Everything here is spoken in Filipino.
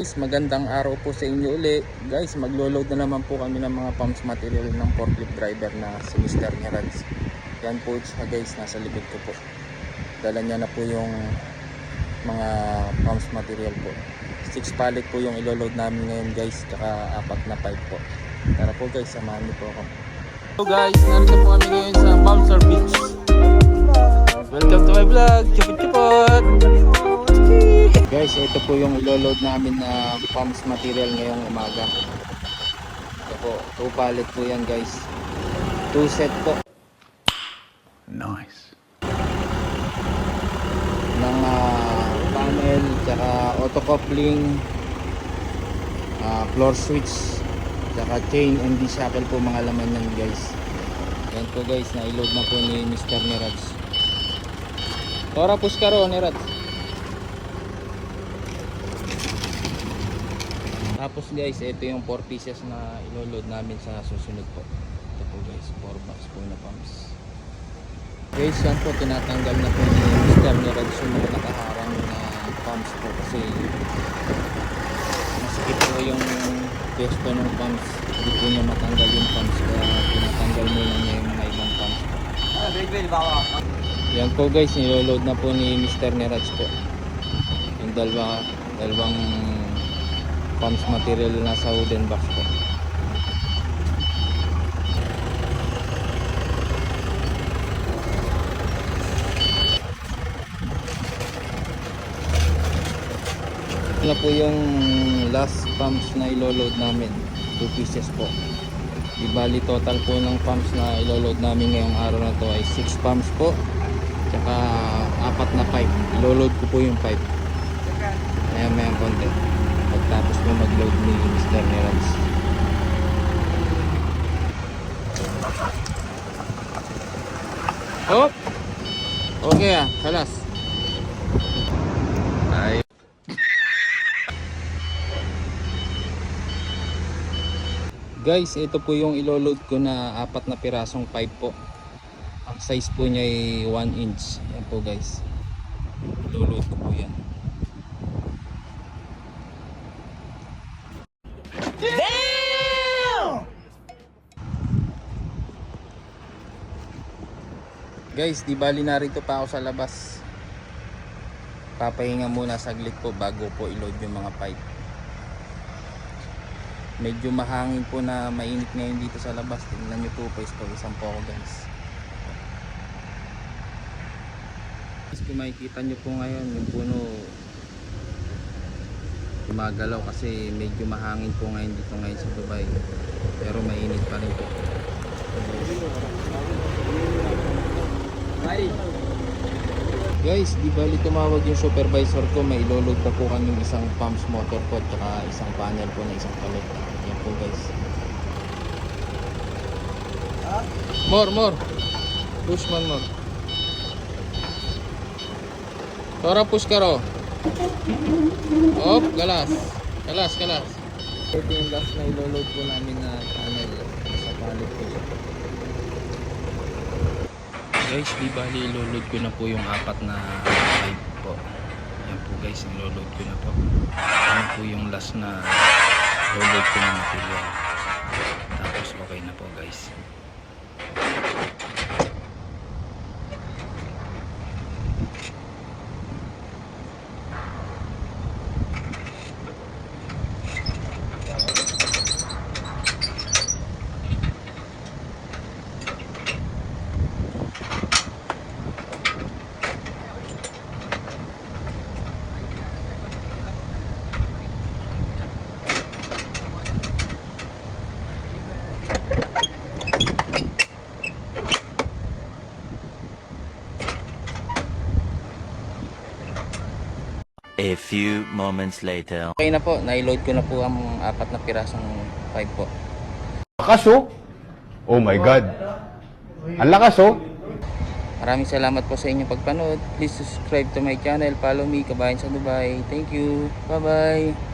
Guys, magandang araw po sa inyo uli. Guys, maglo-load na naman po kami ng mga pumps material ng forklift driver na si Mr. Nerads. Yan po siya guys, nasa likod ko po. Dala niya na po yung mga pumps material po. 6 pallet po yung ilo-load namin ngayon guys, tsaka apat na pipe po. Tara po guys, samahan niyo po ako. So guys, narito po kami ngayon sa Bumser Beach. Welcome to my vlog, Chupit Chupot! Guys, ito po yung ilo-load namin na pumps material ngayong umaga. Ito po, 2 pallet po yan guys. 2 set po Nice. ng ah, panel, tsaka auto coupling, ah, floor switch, tsaka chain and shackle po mga laman yan guys. Yan po guys, na-load na po ni Mr. Nerads. Tora puskaro Nerads. Tapos guys, ito yung 4 pieces na ilo-load namin sa susunod po. Ito po guys, 4 box po na pumps. Guys, yan po, tinatanggal na po ni Mr. Nerads yung nakaharang na pumps po kasi masikip po yung pesto ng pumps. Hindi po niya matanggal yung pumps kaya tinatanggal muna niya yung mga ibang pumps po. Yan po guys, niloload na po ni Mr. Nerads po. Yung dalawa, dalawang pumps material na sa wooden box po. Ito po yung last pumps na ilo-load namin. 2 pieces po. Di total po ng pumps na ilo-load namin ngayong araw na to ay 6 pumps po. Tsaka apat na pipe. Ilo-load ko po yung pipe. Maya maya konti. Pagtapos po mag-load ni Mr. Nerans. Hop! Okay ah, kalas. Ay. Guys, ito po yung ilo-load ko na apat na pirasong pipe po. Ang size po niya ay 1 inch. Yan po guys. Ilo-load ko po yan. Guys, di bali narito pa ako sa labas. Papahinga muna saglit po bago po i-load yung mga pipe. Medyo mahangin po na mainit ngayon dito sa labas. Tingnan nyo po, pawisan po ako guys. Guys, kung makikita nyo po ngayon, yung puno gumagalaw kasi medyo mahangin po ngayon dito ngayon sa Dubai. Pero mainit pa rin po. Guys, di bali tumawag yung supervisor ko, may ilolog na po kami isang pumps motor po at isang panel po na isang palit. Yan po guys. More, more. Push man more. Tora push karo. Op, galas. Galas, galas. Ito yung last na iloload po namin na panel sa palit po siya. Guys, di bali iloload ko na po yung apat na pipe po. Yan po guys, iloload ko na po. Yan po yung last na load ko na material. Tapos okay na po guys. A few moments later. Okay na po, na-load ko na po ang apat na pirasong pipe po. Lakas oh. Oh my God. Ang lakas oh. Maraming salamat po sa inyong pagpanood. Please subscribe to my channel. Follow me, Kabayan sa Dubai. Thank you. Bye-bye.